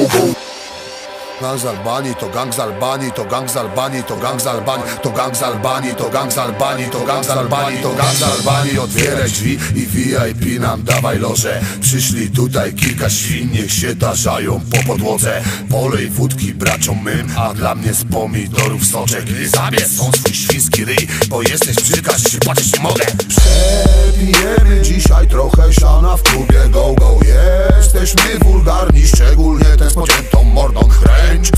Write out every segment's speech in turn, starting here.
Gang z Albanii, to gang z Albanii, to gang z Albanii, to gang z Albanii, to gang z Albanii, to gang z Albanii, to gang z Albanii, to gang z Albanii Otwieraj drzwi i VIP nam dawaj loże. Przyszli tutaj kilka świn, niech się tarzają po podłodze. Polej wódki braciom mym, a dla mnie z pomidorów soczek. Zabierz są swój świński ryj, bo jesteś brzydka, że się patrzeć nie mogę. Przepijemy dzisiaj trochę siana w klubie go Jesteśmy wulgarni, szczególnie ten z pociętą mordą Kręć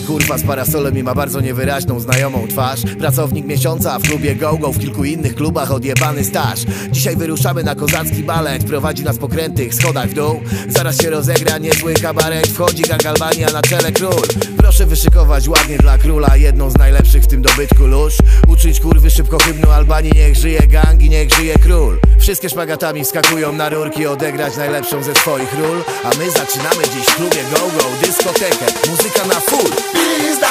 kurwa z parasolem i ma bardzo niewyraźną znajomą twarz. Pracownik miesiąca w klubie GoGo, w kilku innych klubach odjebany staż. Dzisiaj wyruszamy na kozacki balet, prowadzi nas po krętych schodach w dół. Zaraz się rozegra niezły kabaret, wchodzi gang Albania na czele król. Proszę wyszykować ładnie dla króla, jedną z najlepszych w tym dobytku lóż. Uczyć kurwy szybko hymnu Albanii, niech żyje gang i niech żyje król. Wszystkie szpagatami wskakują na rurki, odegrać najlepszą ze swoich ról. A my zaczynamy dziś w klubie GoGo, dyskotekę, muzyka na full Please